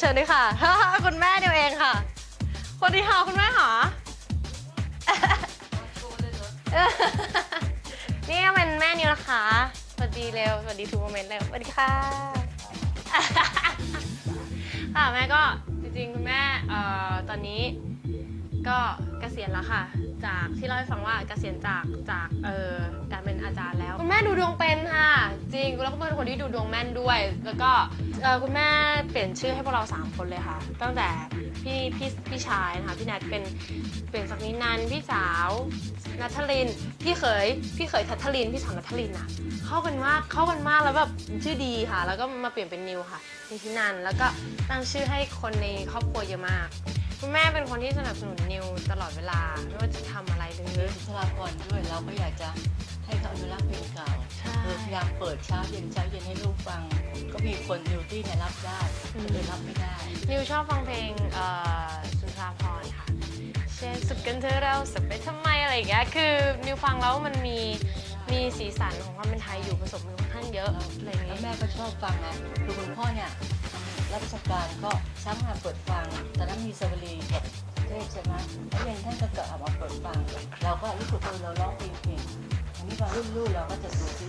เชิญด้วยค่ะ คุณแม่เดียวเองค่ะสวัสดีค่ะคุณแม่ค่ะนี่ก็เป็นแม่นิวนะคะ สวัสดีเร็ว สวัสดีทุกโมเมนต์เร็ว สวัสดีค่ะ ค่ะแม่ก็จริงๆคุณแม่ตอนนี้ก็เกษียณแล้วค่ะ จากที่เล่าให้ฟังว่าเกษียณจากจากเออ งเป็นค่ะ จริงแล้วก็เป็นคนที่ดูดวงแม่นด้วย แล้วก็เอ่อคุณแม่เปลี่ยนชื่อให้พวกเราสามคนเลยค่ะ ตั้งแต่พี่พี่พี่ชายนะคะพี่แนทเป็นเปลี่ยนจากนินันท์พี่สาวนัทลินพี่เขยพี่เขยทัทลินพี่สาวนัทลินอะเข้ากันมากเข้ากันมากแล้วแบบชื่อดีค่ะ แล้วก็มาเปลี่ยนเป็นนิวค่ะนิธินันท์แล้วก็ตั้งชื่อให้คนในครอบครัวเยอะมาก คุณแม่เป็นคนที่สนับสนุนนิวตลอดเวลาไม่ว่าจะทำอะไรเลยสุนทรภรด้วยเราก็อยากจะ ให้เขาอนุรักษ์เพลงเก่าใช่เออพยายามเปิดเช้าเย็นเช้าเย็นให้ลูกฟัง ก็มีคนอยู่ที่เนี่ยรับได้คนอื่นรับไม่ได้ นิวชอบฟังเพลงเอ่อสุนทราพรณ์ค่ะ เช่นสุดกันเธอะเราสักไปทำไมอะไรอย่างเงี้ย คือนิวฟังแล้วมันมีมีสีสันของความเป็นไทยอยู่ผสมค่อนข้างเยอะอะไรอย่างแล้เงี้วย แม่ก็ชอบฟังนะคือคุณพ่อเนี่ยรับราชการก็เช้ามาเปิดฟังตอนนั้นมีสวรีกับเทพใช่ไหมแล้วเย็นท่านก็เกิดออกมาเปิดฟัง เราก็รู้สึกว่าเราร้องเพลงเก่งอั นนี้พอรุ่นลูกเราก็จะดูซิ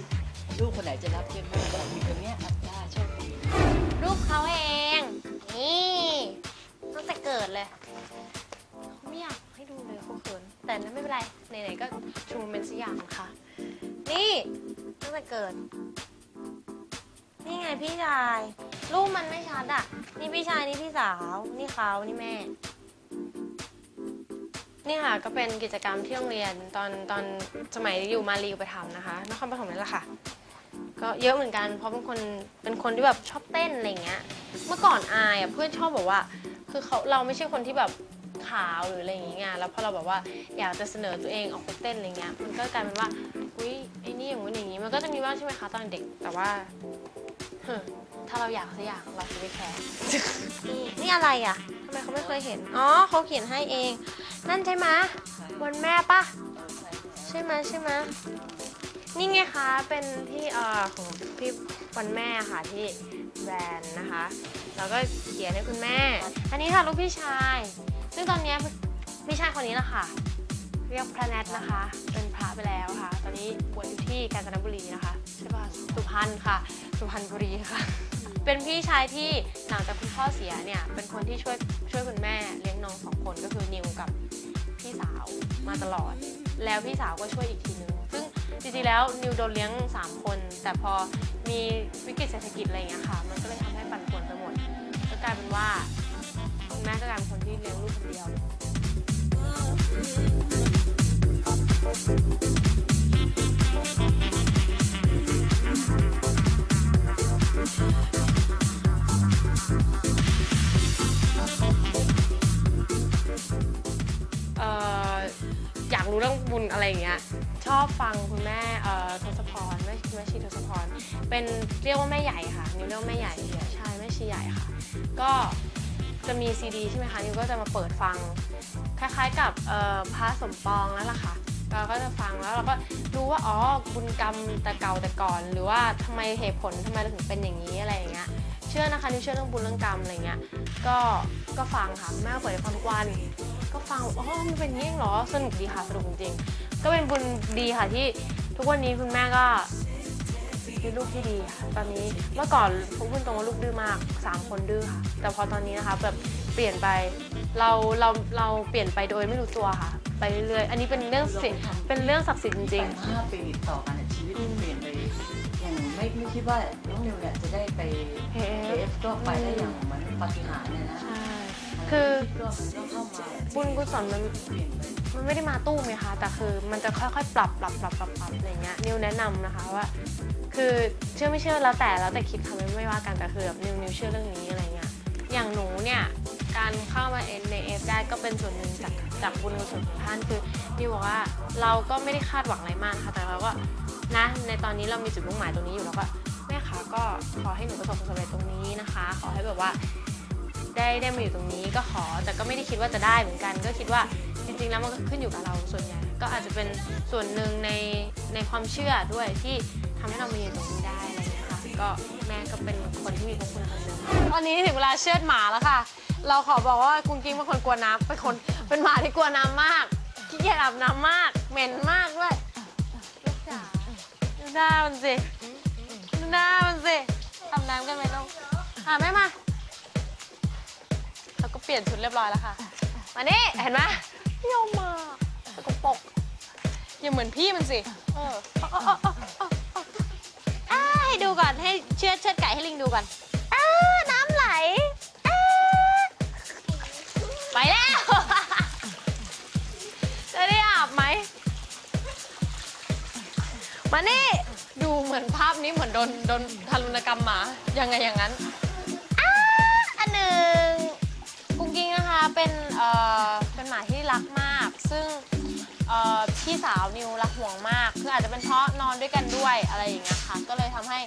ลูกคนไหนจะรับเช่นลูกก็มีคนเนี้ยรับได้โชคดีรูปเขาเอง นี่ตั้งแต่เกิดเลยเขาไม่อยากให้ดูเลยเขาเขินแต่นั้นไม่เป็นไรไหนๆก็ชูโมเมนต์สยามค่ะ นี่ตั้งแต่เกิด นี่ไงพี่ชาย รูปมันไม่ชัดอะ นี่พี่ชายนี่พี่สาว นี่เขานี่แม่ นี่ค่ะก็เป็นกิจกรรมที่โรงเรียนตอนตอนสมัยอยู่มาลีอุปถัมภ์นะคะนครปฐมนั่แหละค่ะ ก็เยอะเหมือนกันเพราะเป็นคนเป็นคนที่แบบชอบเต้นอะไรเงี้ย เมื่อก่อนอายอะเพื่อนชอบบอกว่า คือเขาเราไม่ใช่คนที่แบบขาวหรืออะไรอย่างเงี้ยแล้วพอเราแบบว่าอยากจะเสนอตัวเองออกไปเต้นอะไรเงี้ยมันก็กลายเป็นว่าอุ้ยไอ้นี่อย่างนู้นอย่างงี้มันก็จะมีบ้างใช่ไหมคะตอนเด็กแต่ว่าถ้าเราอยากสักอย่างเราจะไม่แคร์นี่นี่อะไรอะทำไมเขาไม่เคยเห็น อ๋อเขาเขียนให้เอง นั่นใช่ไหมวันแม่ปะใช่ไหมใช่ไหมนี่ไงคะเป็นที่เอ่อของพี่วันแม่ค่ะที่แบรนด์นะคะ แล้วก็เขียนให้คุณแม่ อันนี้ค่ะลูกพี่ชาย ซึ่งตอนนี้พี่ชายคนนี้แหละค่ะเรียกพระแนทนะคะ เป็นพระไปแล้วค่ะ ตอนนี้บวชอยู่ที่กาญจนบุรีนะคะใช่ป่ะสุพรรณค่ะ สุพรรณบุรีค่ะ เป็นพี่ชายที่หลังจากคุณพ่อเสียเนี่ยเป็นคนที่ช่วยช่วยคุณแม่เลี้ยงน้องสองคนก็คือนิวกับ พี่สาวมาตลอด แล้วพี่สาวก็ช่วยอีกทีนึง ซึ่งจริงๆแล้วนิวโดนเลี้ยง 3 คน แต่พอมีวิกฤตเศรษฐกิจอะไรอย่างเงี้ยค่ะ มันก็เลยทำให้ปั่นป่วนไปหมด ก็กลายเป็นว่าคุณแม่ก็กลายเป็นคนที่เลี้ยงลูกคนเดียวเากรู้เรื่อะไรอย่างเงี้ยชอบฟังคุณแม่เอ่อทศพรแม่แม่ชีทศพร เป็นเรียกว่าแม่ใหญ่ค่ะนิวเรียกว่าแม่ใหญ่ใช่แม่ชีใหญ่ค่ะ ก็จะมีซีดีใช่ไหมคะนิวก็จะมาเปิดฟัง คล้ายๆกับเอ่อพระสมปองนั่นแหละค่ะเราก็จะฟังแล้วเราก็รู้ว่าอ๋อบุญกรรมแต่เก่าแต่ก่อน หรือว่าทำไมเหตุผลทำไมเราถึงเป็นอย่างนี้อะไรอย่างเงี้ยเชื่อนะคะนิวเชื่อเรื่องบุญเรื่องกรรมอะไรเงี้ยก็ก็ฟังค่ะแม่เปิดฟังทุกวัน ก็ฟังอ๋อมันเป็นอย่างนี้เองเหรอสนุกดีค่ะสนุกจริงๆก็เป็นบุญดีค่ะที่ทุกวันนี้คุณแม่ก็มีลูกที่ดีค่ะตอนนี้เมื่อก่อนผมพูดตรงว่าลูกดื้อมากสามคนดื้อค่ะแต่พอตอนนี้นะคะแบบเปลี่ยนไปเราเราเราเปลี่ยนไปโดยไม่รู้ตัวค่ะ ไปเรื่อยๆอันนี้เป็นเรื่องสิเป็นเรื่องศักดิ์สิทธิ์จริงแต่ห้าปีติดต่อกันเนี่ยชีวิตมันเปลี่ยนไปอย่างไม่ไม่คิดว่าน้องนิวเนี่ยจะได้ไปๆเฮ้เคฟก็ไปได้อย่างเหมือนปาฏิหาริย์เนี่ยนะใช่ คือบุญกุศลมันมันไม่ได้มาตู้ไงคะแต่คือมันจะค่อยๆ ปรับปรับปรับปรับปรับอะไรเงี้ยนิวแนะนำนะคะว่า คือเชื่อไม่เชื่อแล้วแต่แล้วแต่คิดค่ะไม่ไม่ว่ากันแต่คือแบบนิวนิวเชื่อเรื่องนี้อะไรเงี้ยอย่างหนูเนี่ยการเข้ามาเอ็นในเอฟได้ก็เป็นส่วนหนึ่งจากจากบุญกุศลของท่านคือนิวบอกว่าเราก็ไม่ได้คาดหวังอะไรมากค่ะแต่เราก็นะในตอนนี้เรามีจุดมุ่งหมายตรงนี้อยู่แล้วก็แม่คะก็ขอให้หนูประสบความสำเร็จตรงนี้นะคะ ขอให้แบบว่า ได้ได้มาอยู่ตรงนี้ก็ขอแต่ก็ไม่ได้คิดว่าจะได้เหมือนกัน ก็คิดว่าจริงๆแล้วมันก็ขึ้นอยู่กับเราส่วนใหญ่ก็อาจจะเป็นส่วนหนึ่งในในความเชื่อด้วยที่ทำให้เรามาอยู่ตรงนี้ได้อะไรอย่างเงี้ยค่ะก็แม่ก็เป็นคนที่มีพระคุณคนหนึ่งวันนี้ถึงเวลาเชือดหมาแล้วค่ะ เราขอบอกว่ากุ้งกิ้งเป็นคนกลัวน้ำเป็นคนเป็นหมาที่กลัวน้ำมากขี้เกียจอาบน้ำมากเหม็นมากด้วยลูกจ๋าดูหน้ามันสิดูหน้ามันสิอาบน้ำกันไหมลูกอะแม่มา ปลี่ยนชุดเรียบร้อยแล้วค่ะ มานี่ เห็นไหมไม่ยอมมาสกปรกอย่าเหมือนพี่มันสิ เอออาเอาเอาเอาเอาเอาอ่าให้ดูก่อน ให้เชือดเชือดไก่ให้ลิงดูก่อนอ้าน้ำไหลอ้าไปแล้ว จะได้อาบไหม มานี่ ดูเหมือนภาพนี้เหมือนโดนโดนทารุณกรรมหมา ยังไงอย่างนั้น ซึ่งพี่สาวนิวรักห่วงมาก คืออาจจะเป็นเพราะนอนด้วยกันด้วยอะไรอย่างเงี้ยค่ะ ก็เลยทำให้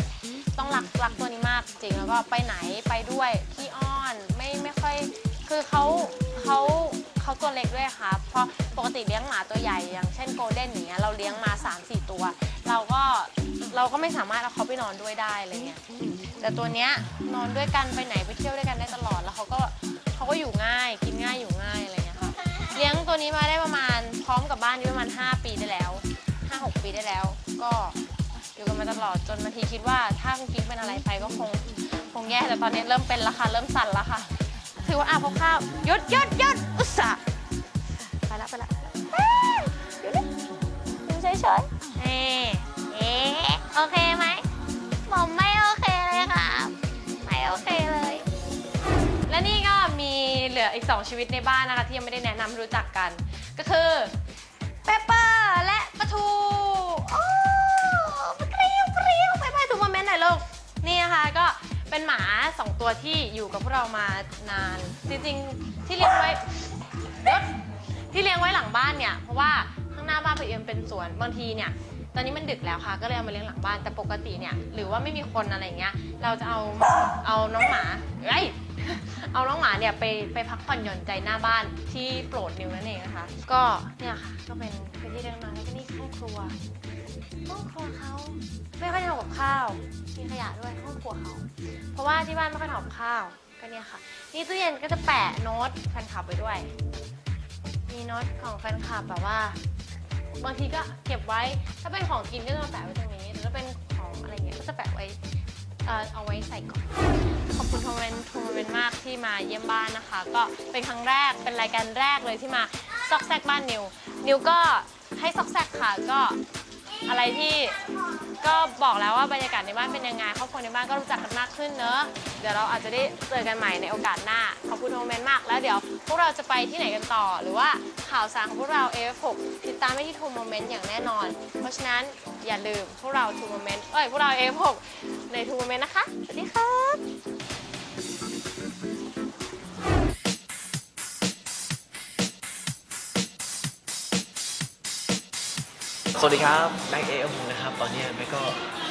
ต้องรักรักตัวนี้มากจริงแล้วก็ไปไหนไปด้วยขี้อ้อนไม่ไม่ค่อยคือเขาเขาเขาตัวเล็กด้วยค่ะ เพราะปกติเลี้ยงหมาตัวใหญ่อย่างเช่นโกลเด้นอย่างเงี้ยเราเลี้ยงมา 3-4 ตัว เราก็เราก็ไม่สามารถเอาเขาไปนอนด้วยได้อะไรเงี้ยแต่ตัวเนี้ยนอนด้วยกันไปไหนไปเที่ยวด้วยกันได้ตลอดแล้วเขาก็เขาก็อยู่ง่ายกินง่ายอยู่ง่ายอะไร ลี้ยงตัวนี้มาได้ประมาณพร้อมกับบ้านนี้ประมาณ 5 ปีได้แล้ว 5-6 ปีได้แล้ว ก็อยู่กันมาตลอดจนบางทีคิดว่าถ้าคุณกิ๊กเป็นอะไรไปก็คงคงแย่แต่ตอนนี้เริ่มเป็นและค่ะเริ่มสั่นและค่ะถือว่าอะพอข้าวหยุดหยุดหยุดอุตส่าห์ไปละไปละเอ้ยหยุดดิอยู่เฉยเอ๊ะเอ๊ะโอเคไหมผมไม่ ออีก 2 ชีวิตในบ้านนะคะที่ยังไม่ได้แนะนำให้รู้จักกัน ก็คือเปเปอร์และปลาทูโอ้เปรี้ยวเปรี้ยวไปไปถูกโมเมนต์หน่อยลูกนี่นะคะก็เป็นหมา 2 ตัวที่อยู่กับพวกเรามานาน จริงๆที่เลี้ยงไว้ที่เลี้ยงไว้หลังบ้านเนี่ยเพราะว่าข้างหน้าบ้านไปเอ็มเป็นสวนบางทีเนี่ยตอนนี้มันดึกแล้วค่ะ ก็เลยเอามาเลี้ยงหลังบ้านแต่ปกติเนี่ยหรือว่าไม่มีคนอะไรเงี้ย เราจะเอาเอาน้องหมาเอ้ย เอาน้องหมาเนี่ยไปไปพักผ่อนหย่อนใจหน้าบ้านที่โปรดนิวนั่นเองนะคะ ก็เนี่ยค่ะก็เป็นพื้นที่เลี้ยงมาแล้วก็นี่ห้องครัวห้องครัวเขาไม่ค่อยทำกับข้าวมีขยะด้วยห้องครัวเขาเพราะว่าที่บ้านไม่ค่อยทำกับข้าวก็เนี่ยค่ะ นี่ตู้เย็นก็จะแปะโน้ตแฟนคลับไปด้วย มีโน้ตของแฟนคลับแบบว่าบางทีก็เก็บไว้ ถ้าเป็นของกินก็จะมาแปะไว้ตรงนี้แต่ถ้าเป็นของอะไรเงี้ยก็จะแปะไว้ เอ่อเอาไว้ใส่ก่องขอบคุณโทรเมนโทรเมนมากที่มาเยี่ยมบ้านนะคะ ก็เป็นครั้งแรกเป็นรายการแรกเลยที่มาซอกแซกบ้านนิว นิวก็ให้ซอกแซกค่ะก็อะไรที่ก็บอกแล้วว่าบรรยากาศในบ้านเป็นยังไงครอบครัวในบ้านก็รู้จักกันมากขึ้นเนอะเดี๋ยวเราอาจจะได้เจอกันใหม่ในโอกาสหน้าขอบคุณโทรเมนมาก แล้วเดี๋ยวพวกเราจะไปที่ไหนกันต่อ หรือว่าข่าวสารของพวกเรา F6 ติดตามได้ที่ทูโมเมนต์อย่างแน่นอน เพราะฉะนั้นอย่าลืมพวกเราทูโมเมนต์เอ้ยพวกเรา F6 ในทูโมเมนต์นะคะ สวัสดีครับสวัสดีครับแม็กเอฟนะครับ ตอนนี้แม็กก็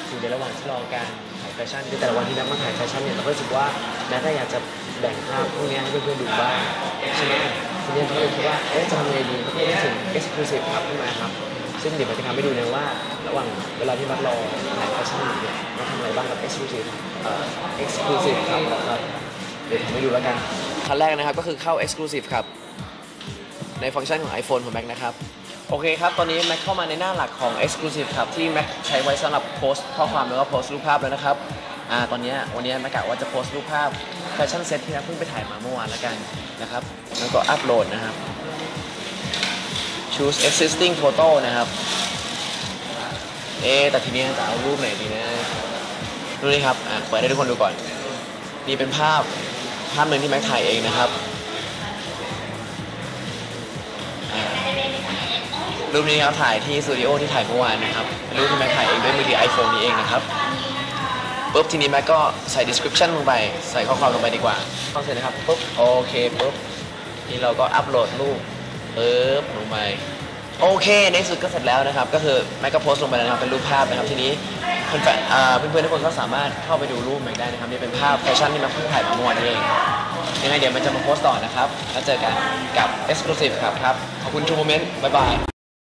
อยู่ในระหว่างที่รอการถ่ายแฟชั่นคือแต่ละวันที่แม็กมาถ่ายแฟชั่นเนี่ยเราก็รู้สึกว่าแม็กก็อยากจะแบ่งภาพพวกนี้ให้เพื่อนๆดูบ้างใช่ไหมทีนี้เขาเลยคิดว่าเอ๊ะจะทำยังไงดีเพื่อนึกถึง exclusive ครับขึ้นมาครับ ซึ่งเดี๋ยวแม็กจะทำให้ดูนะว่า ระหว่างเวลาที่แม็กรอถ่ายแฟชั่นอยู่เนี่ยเราทำอะไรบ้างกับ exclusive เอ่อ exclusive ครับครับเดี๋ยวทำให้ดูแล้วกันขั้นแรกนะครับก็คือเข้า exclusive ครับ ในฟังก์ชันของ iPhone ของ Mac นะครับ โอเคครับ ตอนนี้ Mac เข้ามาในหน้าหลักของ Exclusive ครับ ที่ Mac ใช้ไว้สำหรับโพสต์ข้อความแล้วก็โพสต์รูปภาพแล้วนะครับอ่าตอนเนี้ยวันนี้ Mac กะว่าจะโพสต์รูปภาพแฟชั่นเซ็ตที่ Mac เพิ่งไปถ่ายมาเมื่อวานแล้วกันนะครับ แล้วก็อัปโหลดนะครับ choose existing photo นะครับ เอ๊แต่ทีนี้จะเอารูปไหนดีนะดูนี่ครับ อ่าเปิดให้ทุกคนดูก่อน นี่เป็นภาพ ภาพหนึ่งที่ Mac ถ่ายเองนะครับ รูปนี้ครับถ่ายที่สตูดิโอที่ถ่ายเมื่อวานนะครับ รูปที่แม็กถ่ายเองด้วยมือถือไอโฟนนี้เองนะครับปุ๊บทีนี้แม็กก็ใส่ description ลงไป ใส่ข้อความลงไปดีกว่าต้องเสร็จนะครับปุ๊บโอเคปุ๊บนี่เราก็อัปโหลดรูป ปึ๊บลงไปโอเค ในสุดก็เสร็จแล้วนะครับ ก็คือแม็กก็โพสต์ลงไปแล้วนะครับ เป็นรูปภาพนะครับ ทีนี้เพื่อนๆอ่าเพื่อนๆทุกคนก็สามารถเข้าไปดูรูปแม็กได้นะครับ นี่เป็นภาพแฟชั่นที่แม็กเพิ่งถ่ายมาเมื่อวานนี้เอง ยังไงเดี๋ยวมันจะมาโพสต์ต่อนะครับ แล้วเจอกันกับ Exclusive ครับครับ ขอบคุณทุกโมเมนต์บ๊ายบาย